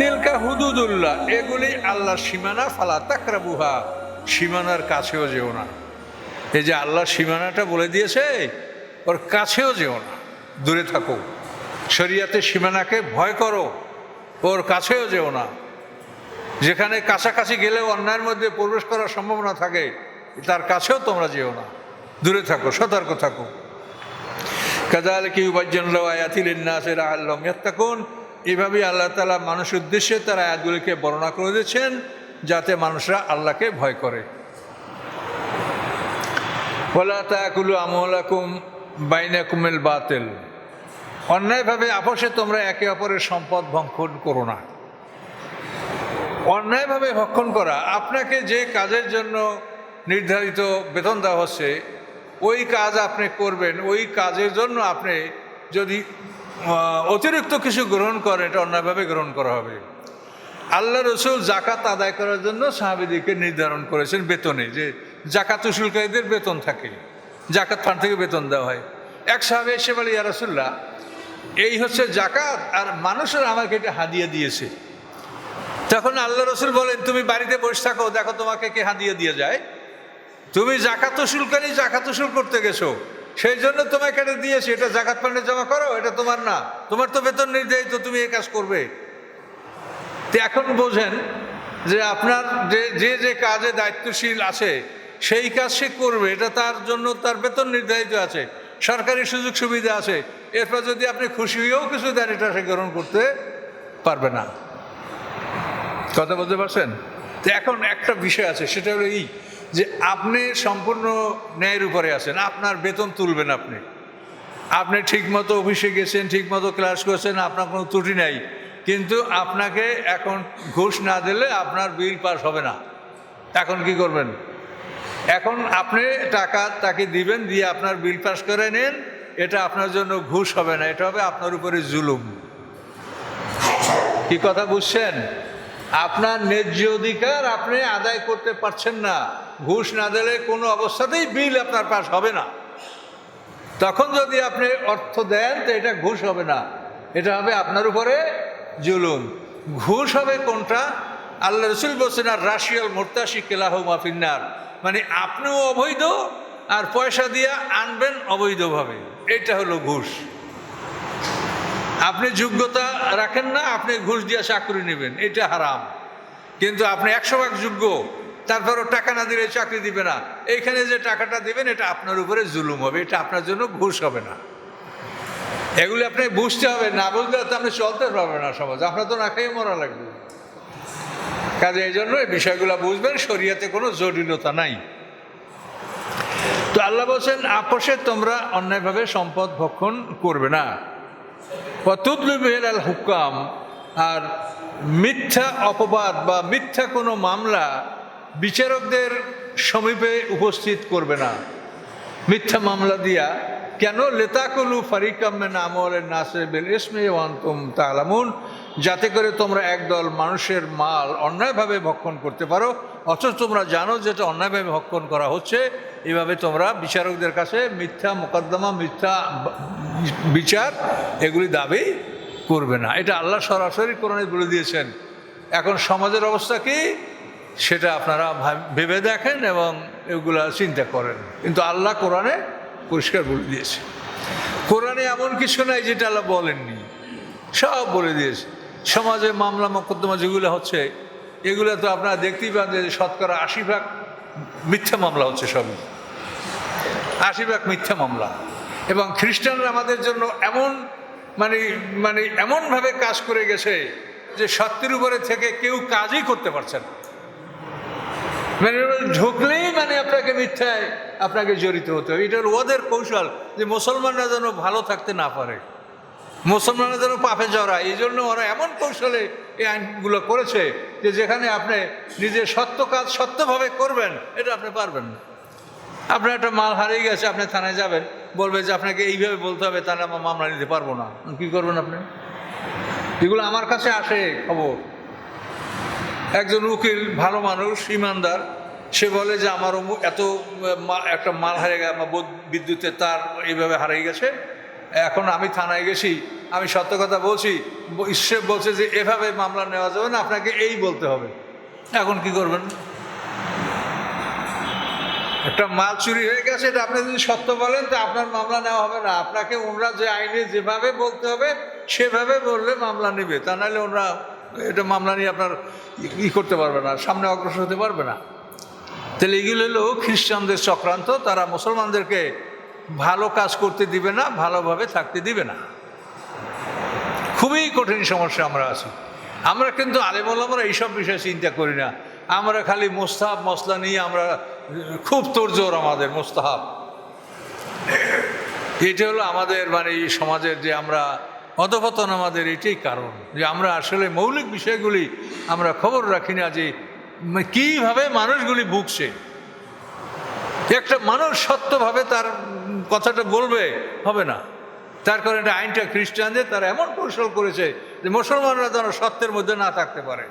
তিলকা হুদুদুল্লাহ, এগুলি আল্লাহ সীমানা, ফালা তাকরাবুহা। সীমানার কাছেও যেও না। এই যে আল্লাহর সীমানাটা বলে দিয়েছে, ওর কাছেও যেও না। দূরে থাকো। শরিয়াতের সীমানাকে ভয় করো, ওর কাছেও যেও না। যেখানে কাছাকাছি গেলেও অন্যায়ের মধ্যে প্রবেশ করার সম্ভাবনা থাকে, তার কাছেও তোমরা যেও না। দূরে থাকো, সতর্ক থাকো। কাজাল কি উপার্জন উপার্জনল আয়াতিলিন্নাসের আল্লাম ইয়াত্তাকুন। এভাবেই আল্লাহ তালা মানুষের উদ্দেশ্যে তার আয়াতগুলিকে বর্ণনা করে দিয়েছেন যাতে মানুষরা আল্লাহকে ভয় করে। বলা তাকুলু আমলাকুম বাইনাকুমেল বাতেল। অন্যায়ভাবে আপসে তোমরা একে অপরের সম্পদ ভক্ষণ করো না। অন্যায়ভাবে ভক্ষণ করা, আপনাকে যে কাজের জন্য নির্ধারিত বেতন দেওয়া হচ্ছে, ওই কাজ আপনি করবেন, ওই কাজের জন্য আপনি যদি অতিরিক্ত কিছু গ্রহণ করে, এটা অন্যায়ভাবে গ্রহণ করা হবে। আল্লাহ রসুল জাকাত আদায় করার জন্য সাহাবিদিকে নির্ধারণ করেছেন বেতনে, যে জাকাত উসুলকারীদের বেতন থাকে, জাকাত ফান্ড থেকে বেতন দেওয়া হয়। এক সাহাবি এসে বলে, ইয়া রাসুল্লাহ এই হচ্ছে জাকাত আর মানুষের আমাকে এটা হাদিয়ে দিয়েছে। তখন আল্লাহ রসুল বলেন, তুমি বাড়িতে বসে থাকো, দেখো তোমাকে কে হাদিয়ে দিয়ে যায়। তুমি জাকাত উসুলকারী, জাকাত উসুল করতে গেছো। সেই জন্য তোমাকে এটা দিয়েছি এটা জাকাত ফান্ডে জমা করো, এটা তোমার না। তোমার তো বেতন নির্ধারিত তুমি এই কাজ করবে। তো এখন বোঝেন যে আপনার যে যে যে কাজে দায়িত্বশীল আছে, সেই কাজ সে করবে, এটা তার জন্য তার বেতন নির্ধারিত আছে, সরকারি সুযোগ সুবিধা আছে। এরপর যদি আপনি খুশি হয়েও কিছু দেন, এটা সে গ্রহণ করতে পারবে না। কথা বলতে পারছেন? তো এখন একটা বিষয় আছে, সেটা হলো এই যে আপনি সম্পূর্ণ ন্যায়ের উপরে আছেন, আপনার বেতন তুলবেন আপনি। আপনি ঠিকমতো অফিসে গেছেন, ঠিকমতো ক্লাস করছেন, আপনার কোনো ত্রুটি নাই। কিন্তু আপনাকে এখন ঘুষ না দিলে আপনার বিল পাস হবে না। এখন কি করবেন? এখন আপনি টাকা তাকে দিবেন, দিয়ে আপনার বিল পাস করে নেন, এটা আপনার জন্য ঘুষ হবে না, এটা হবে আপনার উপরে জুলুম। কি কথা বুঝছেন? আপনার ন্যায্য অধিকার আপনি আদায় করতে পারছেন না। ঘুষ না দিলে কোনো অবস্থাতেই বিল আপনার পাস হবে না। তখন যদি আপনি অর্থ দেন, তো এটা ঘুষ হবে না। এটা হবে আপনার উপরে জুলুম। ঘুষ হবে কোনটা? আল্লাহ রসুল বলছেন, আর রাশিয়াল মোর্তাসি কেলাহ মাফিন্নার মানে আপনিও অবৈধ আর পয়সা দিয়ে আনবেন অবৈধভাবে। এটা হলো ঘুষ। আপনি যোগ্যতা রাখেন না, আপনি ঘুষ দিয়ে চাকরি নেবেন। এটা হারাম। কিন্তু আপনি একশো ভাগ যোগ্য তারপরও টাকা না দিলে চাকরি দিবে না। এইখানে যে টাকাটা দিবেন, এটা আপনার উপরে জুলুম হবে, এটা আপনার জন্য ঘুষ হবে না। এগুলি আপনি বুঝতে হবে, না বুঝলে তো আপনি চলতে পারবেন না সমাজ। আপনার তো না খেয়ে মরা লাগবে। কাজে এই জন্য এই বিষয়গুলো বুঝবেন, শরীয়তে কোনো জটিলতা নাই। তো আল্লাহ বলছেন, আপোষে তোমরা অন্যায়ভাবে সম্পদ ভক্ষণ করবে না। আল হুকাম আর মিথ্যা অপবাদ বা মিথ্যা কোনো মামলা বিচারকদের সমীপে উপস্থিত করবে না। মিথ্যা মামলা দিয়া কেন? লেতাকুলু ফারিকামেন আমলের নাসে বেল ইসমে ওয়ান্তুম তালামুন যাতে করে তোমরা একদল মানুষের মাল অন্যায়ভাবে ভক্ষণ করতে পারো। অথচ তোমরা জানো যেটা অন্যায়ভাবে ভক্ষণ করা হচ্ছে। এভাবে তোমরা বিচারকদের কাছে মিথ্যা মোকদ্দমা, মিথ্যা বিচার এগুলি দাবি করবে না। এটা আল্লাহ সরাসরি কোরআনে বলে দিয়েছেন। এখন সমাজের অবস্থা কি? সেটা আপনারা ভাব- দেখেন এবং এগুলা চিন্তা করেন। কিন্তু আল্লাহ কোরআনে পরিষ্কার বলে দিয়েছে। কোরআনে এমন কিছু নাই যেটা আল্লাহ বলেননি। সব বলে দিয়েছে। সমাজে মামলা, মোকদ্দমা যেগুলো হচ্ছে, এগুলো তো আপনারা দেখতেই পান যে শতকরা আশি ভাগ মিথ্যা মামলা হচ্ছে সবই। আশি ভাগ মিথ্যা মামলা। এবং খ্রিস্টানরা আমাদের জন্য এমন মানে মানে এমনভাবে কাজ করে গেছে যে সত্যের উপরে থেকে কেউ কাজই করতে পারছে না। মানে ঢুকলেই মানে আপনাকে মিথ্যায় আপনাকে জড়িত হতে হবে। এটা ওদের কৌশল যে মুসলমানরা যেন ভালো থাকতে না পারে। মুসলমানরা যেন পাপে জড়ায়। এই জন্য ওরা এমন কৌশলে এই আইনগুলো করেছে যে যেখানে আপনি নিজের সত্য কাজ সত্যভাবে করবেন, এটা আপনি পারবেন না। আপনার একটা মাল হারিয়ে গেছে, আপনি থানায় যাবেন, বলবে যে আপনাকে এইভাবে বলতে হবে, তাহলে আমার মামলা নিতে পারব না। কি করবেন আপনি? এগুলো আমার কাছে আসে খবর। একজন উকিল, ভালো মানুষ, ইমানদার। সে বলে যে, আমার এত একটা মাল হারিয়ে গেছে বৈদ্যুতের তার এইভাবে হারিয়ে গেছে। এখন আমি থানায় গেছি, আমি সত্য কথা বলছি। ঈশ্বর বলছে যে, এভাবে মামলা নেওয়া যাবে না, আপনাকে এই বলতে হবে। এখন কি করবেন? একটা মাল চুরি হয়ে গেছে, এটা আপনি যদি সত্য বলেন, তো আপনার মামলা নেওয়া হবে না। আপনাকে ওনরা যে আইনে যেভাবে বলতে হবে, সেভাবে বললে মামলা নেবে। তা নাহলে ওনরা এটা মামলা নিয়ে আপনার ই- করতে পারবে না, সামনে অগ্রসর হতে পারবে না। তাহলে এগুলো হলো খ্রিস্টানদের চক্রান্ত, তারা মুসলমানদেরকে ভালো কাজ করতে দিবে না, ভালোভাবে থাকতে দিবে না। খুবই কঠিন সমস্যা আমরা আছি। আমরা কিন্তু আলেমুল আমরা এইসব বিষয়ে চিন্তা করি না। আমরা খালি মোস্তাহাব মশলা নিয়ে আমরা, খুব তোড়জোড় আমাদের মোস্তাহাব। এটা হলো আমাদের মানে এই সমাজের যে আমরা অধপতন আমাদের এটাই কারণ যে আমরা আসলে মৌলিক বিষয়গুলি আমরা খবর রাখি না যে কীভাবে মানুষগুলি ভুগছে। একটা মানুষ সত্যভাবে তার কথাটা বলবে, হবে না। তার কারণে আইনটা খ্রিস্টানদের তারা এমন কৌশল করেছে যে মুসলমানরা যেন সত্যের মধ্যে না থাকতে পারে।